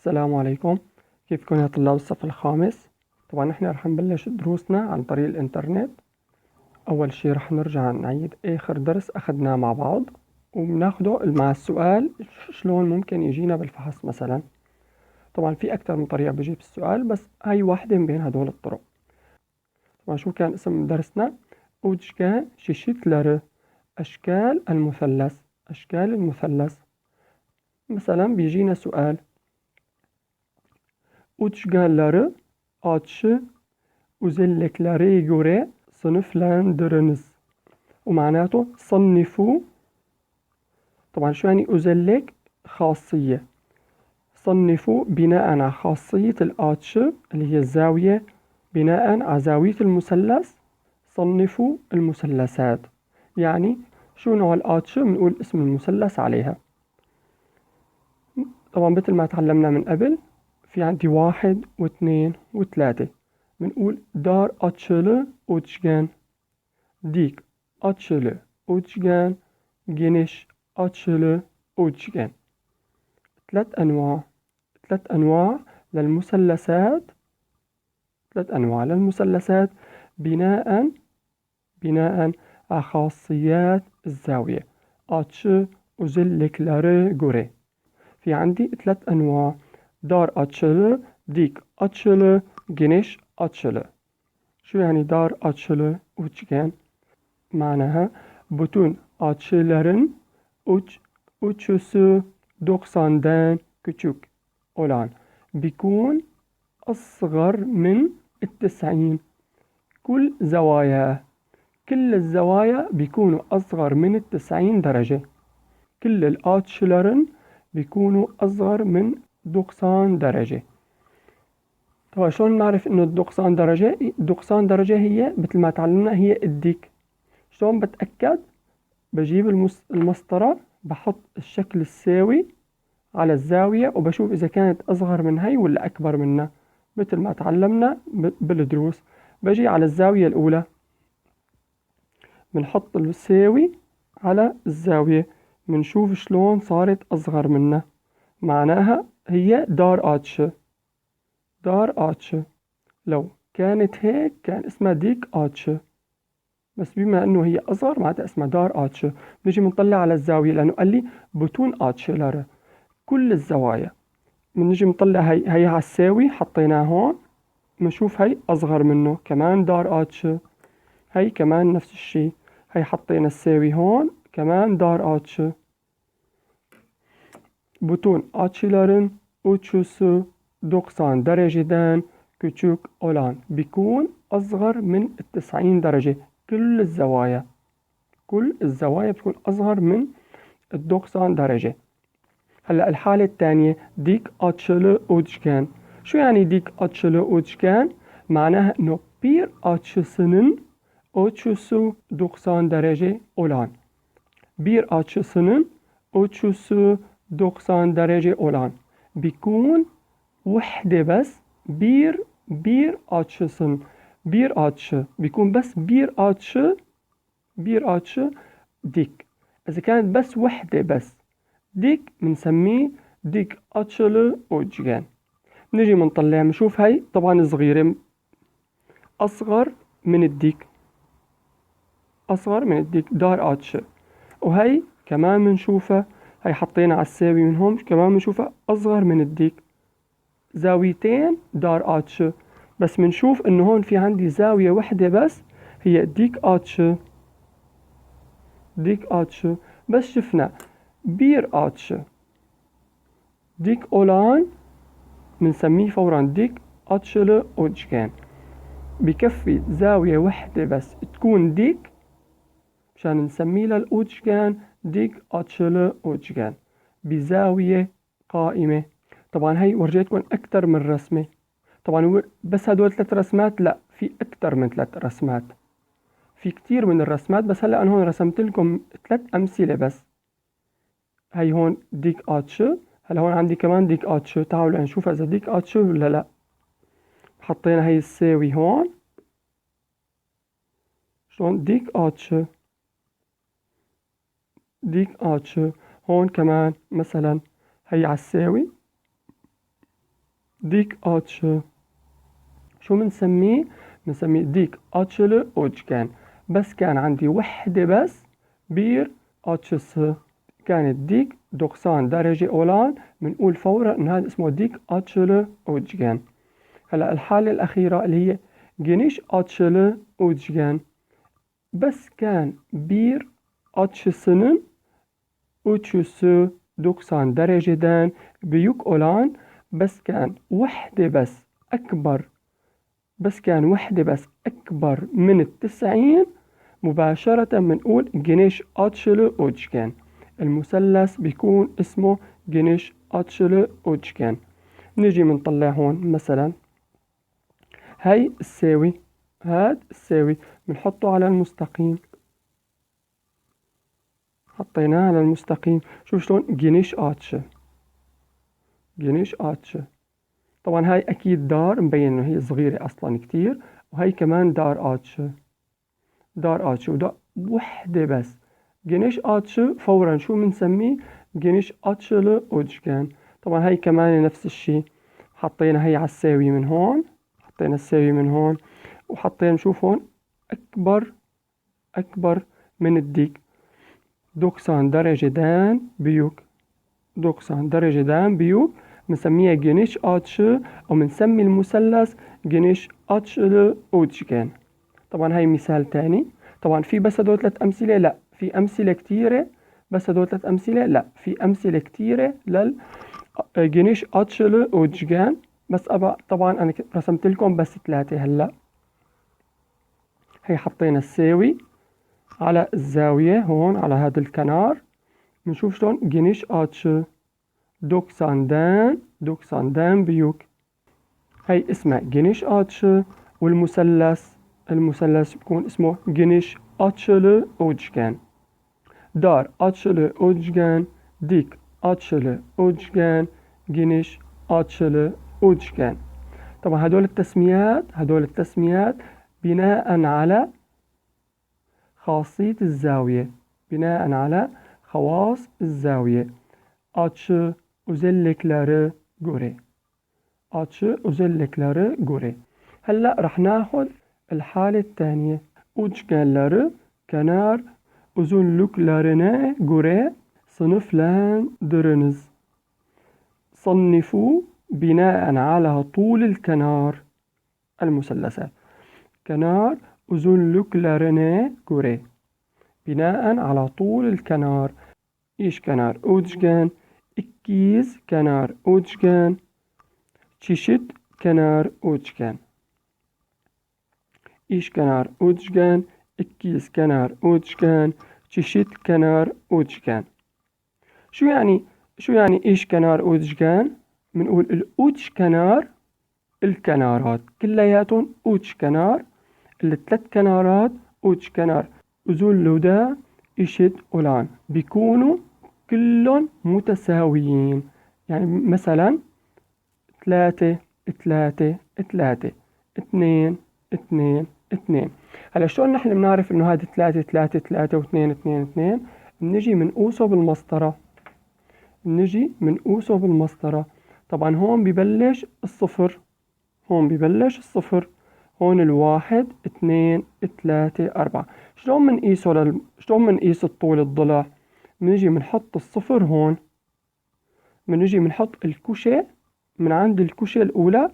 السلام عليكم. كيفكم يا طلاب الصف الخامس؟ طبعا نحن رح نبلش دروسنا عن طريق الإنترنت. أول شي رح نرجع نعيد آخر درس أخذناه مع بعض وبناخده مع السؤال شلون ممكن يجينا بالفحص مثلا. طبعا في أكثر من طريقة بجيب السؤال بس هاي واحدة من بين هدول الطرق. طبعا شو كان اسم درسنا؟ أوجكان شيشيتلر أشكال المثلث أشكال المثلث. مثلا بيجينا سؤال Üçgenleri açı özelliklere göre sınıflandırınız. ومعناته صنفوا طبعا شو يعني أزلك خاصية صنفوا بناء على خاصية الآتشة اللي هي الزاوية بناء على زاوية المثلث صنفوا المثلثات يعني شو نوع الآتشة بنقول اسم المثلث عليها طبعا مثل ما تعلمنا من قبل في عندي واحد واثنين وثلاثة. بنقول دار açılı üçgen dik açılı üçgen geniş açılı üçgen ثلاث أنواع. ثلاث أنواع للمثلثات. ثلاث أنواع للمثلثات. بناء بناء على خاصيات الزاوية. açı özelliklere göre في عندي ثلاث أنواع. dar açılı, dik açılı, geniş açılı. Şu yani dar açılı üçgen manaha bütün açıların uç, uçusu 90'dan küçük olan بيكون أصغر من التسعين كل زوايا كل الزوايا بيكونوا أصغر من التسعين درجة كل الآتشلرن بيكونوا أصغر من 90 درجة. طبعا شلون نعرف إنه 90 درجة؟ 90 درجة هي مثل ما تعلمنا هي الديك. شلون بتأكد؟ بجيب المسطرة بحط الشكل الساوي على الزاوية وبشوف إذا كانت أصغر من هي ولا أكبر منها. مثل ما تعلمنا بالدروس. بجي على الزاوية الأولى. بنحط الساوي على الزاوية. بنشوف شلون صارت أصغر منها. معناها هي دار آتشة دار آتشة لو كانت هيك كان اسمها ديك آتشة بس بما إنه هي أصغر معناتها اسمها دار آتشة بنجي بنطلع على الزاوية لأنه قال لي بتون آتشة لارا كل الزوايا. بنجي بنطلع هي هي على الساوي حطيناها هون. بنشوف هي أصغر منه. كمان دار آتشة هي كمان نفس الشي. هي حطينا الساوي هون. كمان دار آتشة bütün açıların uçusu 90 dereceden küçük olan بيكون أصغر من 90 درجة كل الزوايا كل الزوايا بتكون أصغر من 90 درجة هلا الحالة الثانية ديك açılı üçgen شو يعني dik açılı üçgen معناها انه bir açısının ölçüsü 90 derece olan bir açısının ölçüsü 90 derece olan بيكون وحدة بس bir bir açısın bir açı بيكون بس bir açı bir açı dik إذا كانت بس وحدة بس ديك بنسميه ديك açılı üçgen نجي بنطلع بنشوف هاي طبعا صغيرة أصغر من الديك. أصغر من الديك دار açı وهي كمان بنشوفها هاي حطينا على الساوي من هون كمان بنشوفها؟ أصغر من الديك. زاويتين دار آتشة بس بنشوف إنه هون في عندي زاوية وحدة بس هي ديك آتشة ديك آتشة بس شفنا بير آتشة ديك أولان بنسميه فورا ديك آتشلة أوجكان بكفي زاوية وحدة بس تكون ديك مشان نسميه للأوجكان ديك أتشل أوجغان بزاوية قائمة. طبعا هي ورجيتكم أكثر من رسمة. طبعا بس هدول ثلاث رسمات لا في أكثر من ثلاث رسمات. في كتير من الرسمات بس هلأ أنا هون رسمت لكم ثلاث أمثلة بس. هي هون ديك آتشو هلأ هون عندي كمان ديك آتشو تعالوا نشوف إذا ديك آتشو ولا لا. حطينا هي الساوي هون. شلون ديك آتشو ديك آتشو. هون كمان مثلا هي عالساوي. ديك آتشة شو بنسميه؟ بنسميه ديك آتشلة أوجكان بس كان عندي وحدة بس بير آتشسة كانت ديك 90 درجة أولان. بنقول فورا إن هذا اسمه ديك آتشلة أوجكان هلأ الحالة الأخيرة اللي هي جنيش آتشلة أوجكان بس كان bir açısının 390 dereceden büyük olan بس كان وحدة بس أكبر بس كان وحدة بس أكبر من التسعين مباشرة بنقول جنيش أتشلو أوجكان المثلث بيكون اسمه جنيش أتشلو أوجكان نجي منطلع هون مثلا هاي الساوي هاد الساوي بنحطه على المستقيم حطيناه على المستقيم. شوف شلون جنيش آتشة. جنيش آتشة. طبعا هاي أكيد دار مبين إنه هي صغيرة أصلا كتير وهي كمان دار آتشة. دار آتشة وده وحدة بس. جنيش آتشة فورا شو بنسميه جنيش آتشة أوجكان. طبعا هاي كمان نفس الشي. حطينا هي على الساوي من هون حطينا الساوي من هون وحطينا نشوف هون أكبر أكبر من الديك. 90 درجة دان بيوك 90 درجة دان بيوك بنسميها جنيش آتشة أو بنسمي المثلث جنيش آتشة أوتشكان طبعا هاي مثال تاني طبعا في بس هدول ثلاث أمثلة لا في أمثلة كتيرة بس هدول ثلاث أمثلة لا في أمثلة كتيرة لل جنيش آتشة أوتشكان بس أبا طبعا أنا رسمت لكم بس ثلاثة هلأ هي حطينا الساوي على الزاوية هون على هذا الكنار. بنشوف شلون جنيش آتشة دوكساندان دوكساندان بيوك. هي اسمها جنيش آتشة والمثلث المثلث بيكون اسمه جنيش آتشلة أوجكان دار آتشلة أوجكان ديك آتشلة أوجكان جنيش آتشلة أوجكان طبعا هدول التسميات هدول التسميات بناء على خاصية الزاوية بناء على خواص الزاوية. açı özellikleri göre açı özellikleri göre هلأ رح ناخذ الحالة الثانية. üçgenleri kenar uzunluklarına göre sınıflandırınız صنفوا بناء على طول الكنار المثلثات كنار uzunluklarına göre binaen ala طول الكنار iş kenar üçgen ikiz kenar üçgen çeşit kenar üçgen iş kenar üçgen ikiz kenar üçgen çeşit kenar üçgen شو يعني شو يعني إيش كنار أوجكان بنقول الأوج كنار الكنارات كلياتهم أوج كنار الثلاث كنارات أوج كنار. لودا إشد أولان. بيكونوا كلهم متساويين. يعني مثلا ثلاثة ثلاثة ثلاثة. اثنين اثنين اثنين. هلأ شلون نحن بنعرف إنه هذه ثلاثة ثلاثة ثلاثة واثنين اثنين اثنين؟ بنجي بنقوسه بالمسطرة بنجي بنقوسه بالمسطرة طبعا هون ببلش الصفر. هون ببلش الصفر. هون الواحد اثنين ثلاثة أربعة. شلون منقيسه لل... شلون منقيس الطول الضلع؟ بنجي بنحط الصفر هون. بنجي بنحط الكوشة من عند الكوشة الأولى.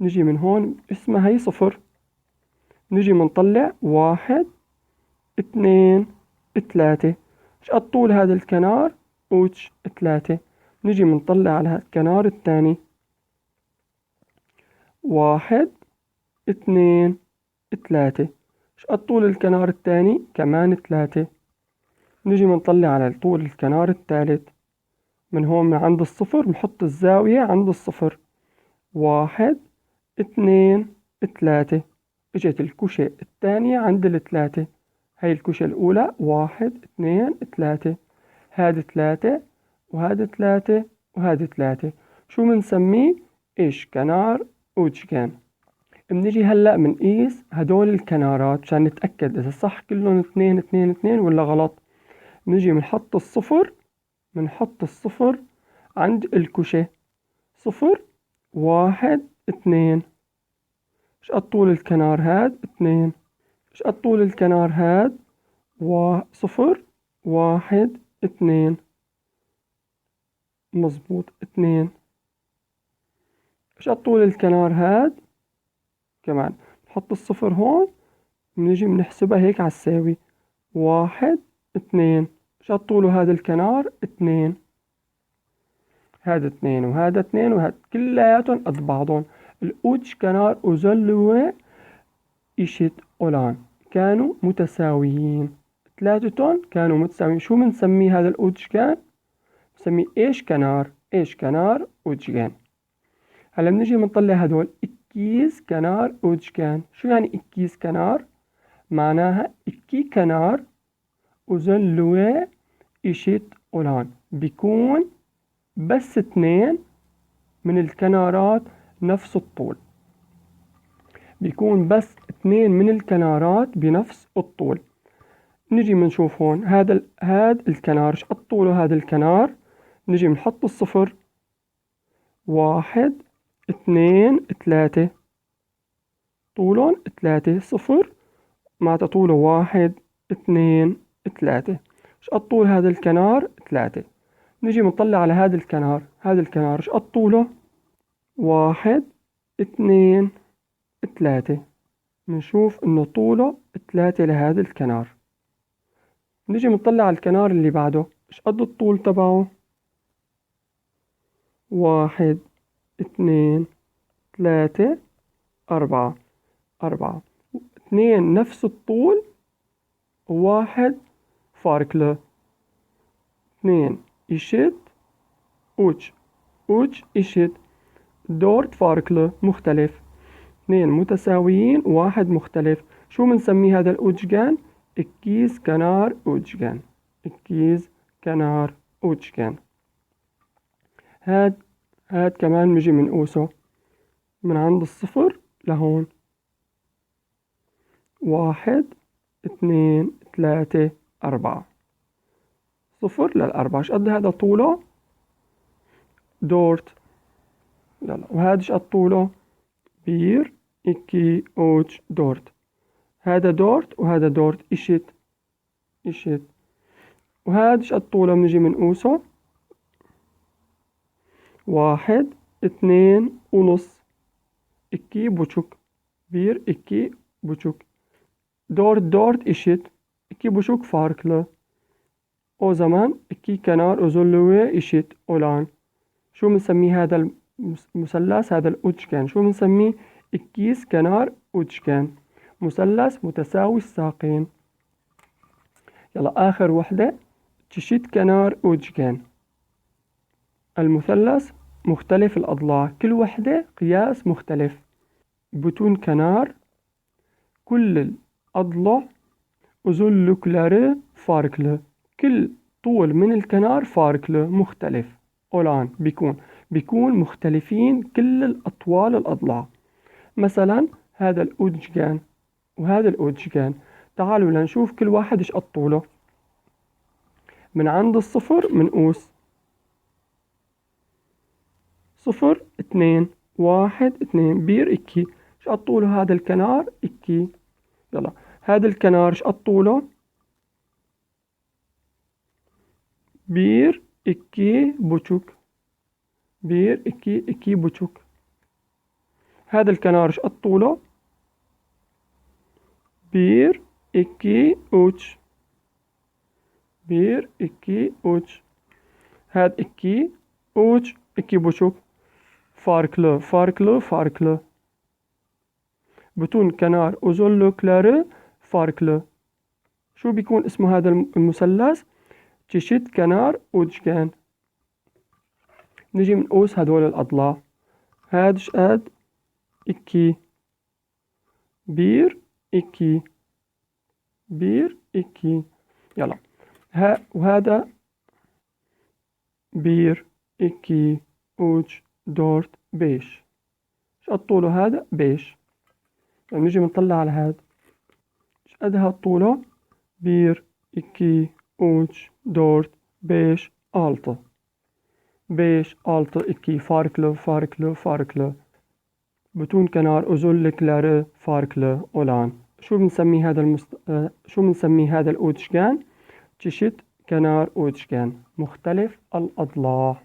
نجي من هون اسمها هي صفر. نجي بنطلع واحد اثنين ثلاثة. إيش قد طول هذا الكنار؟ أوتش ثلاثة. نجي بنطلع على الكنار الثاني. واحد اثنين ثلاثة. إيش قد طول الكنار الثاني؟ كمان ثلاثة. نجي بنطلع على طول الكنار الثالث. من هون من عند الصفر بنحط الزاوية عند الصفر. واحد اثنين ثلاثة. إجت الكوشة الثانية عند الثلاثة. هاي الكوشة الأولى واحد اثنين ثلاثة. هذه ثلاثة وهذه ثلاثة وهذه ثلاثة. شو بنسميه؟ إيش كنار أوتشكان بنيجي هلأ بنقيس هدول الكنارات مشان نتأكد إذا صح كلهم اثنين اثنين اثنين ولا غلط. بنيجي بنحط الصفر بنحط الصفر عند الكوشة. صفر واحد اثنين. قد طول الكنار هاد؟ اثنين. قد طول الكنار هاد؟ و صفر واحد اثنين. مظبوط اثنين. قد طول الكنار هاد؟ كمان. نحط الصفر هون بنيجي بنحسبها هيك على الساوي واحد اثنين. إيش قد طوله هذا الكنار اثنين. هذا اثنين وهذا اثنين وهذا. كلياتهم قد بعضهم. الأوتش كنار وزلوة إشت أولان. كانوا متساويين. ثلاثتهم كانوا متساويين. شو بنسمي هذا الأوتش كان؟ بنسميه إيش كنار؟ إيش كنار؟ أوتشكان هلأ بنجي بنطلع هدول إكيز كنار أوتشكان شو يعني إكيز كنار؟ معناها إكي كنار وزلوة إشت أولان بيكون بس اثنين من الكنارات نفس الطول بيكون بس اثنين من الكنارات بنفس الطول نجي بنشوف هون هذا. هذا الكنار إيش قد طوله هذا الكنار نجي بنحط الصفر واحد اثنين ثلاثة. طولهم ثلاثة صفر. معناتها طوله واحد اثنين ثلاثة. إيش قد طول هذا الكنار؟ ثلاثة. نجي بنطلع على هذا الكنار. هذا الكنار إيش قد طوله؟ واحد اثنين ثلاثة. بنشوف إنه طوله ثلاثة لهذا الكنار. نجي بنطلع على الكنار اللي بعده. إيش قد الطول تبعه؟ واحد اثنين ثلاثة أربعة. أربعة. اثنين نفس الطول. وواحد فارق له اثنين إشت أوتش. أوتش إشت دورت فارق مختلف. اثنين متساويين. واحد مختلف. شو بنسمي هذا الأوتشجان إكيز كنار أوتشجان إكيز كنار أوتشجان هاد هاد كمان بيجي من قوسه من عند الصفر لهون. واحد اثنين ثلاثة أربعة. صفر للأربعة إيش قد هذا طوله؟ دورت. يلا وهذا إيش قد طوله؟ بير إكي أوتش دورت. هذا دورت وهذا دورت إشت إشت وهذا إيش قد طوله؟ بنجي بنقوسه واحد اثنين ونص. إكي بوشك بير إكي بوشك دورت دورت إشت إكي بوشك farklı o zaman iki kenar uzunluğu eşit olan شو بنسميه هذا المثلث هذا الأوتشكان شو بنسميه إكيس كنار أوتشكان مثلث متساوي الساقين يلا آخر وحدة. تشيت كنار أوتشكان المثلث مختلف الأضلاع. كل وحدة قياس مختلف. بتون كنار. كل الأضلاع uzunlukları farklı. كل طول من الكنار farklı مختلف. olan بيكون. بيكون مختلفين كل الأطوال الأضلاع. مثلا هذا الأوججان وهذا الأوججان تعالوا لنشوف كل واحد إيش قد طوله من عند الصفر منقوس صفر اثنين واحد اثنين. بير إكي. إيش قد طوله هذا الكنار؟ إكي. يلا. هذا الكنار إيش قد طوله bir iki buçuk bir iki iki buçuk هذا الكنار إيش قد طوله bir iki üç bir iki üç هذا iki üç iki buçuk farklı farklı farklı. Bütün kenar uzunlukları farklı. شو بيكون اسمه هذا المثلث تشيت كنار وجكان نجي نقوس هدول الأضلاع هاد قد إكي بير إكي بير إكي يلا ها وهذا بير إكي أوج دورت بيش إيش قد طوله هذا بيش يعني نجي بنطلع على هذا إيش قد هاد طوله بير إكي أوج dört beş altı 5, 6, 2 farklı, farklı, farklı. Bütün kenar özellikleri farklı olan. شو بنسمي هذا المست... شو بنسمي هذا الأوتشكان؟ çeşit kenar üçgen. Muhtelif الأضلاع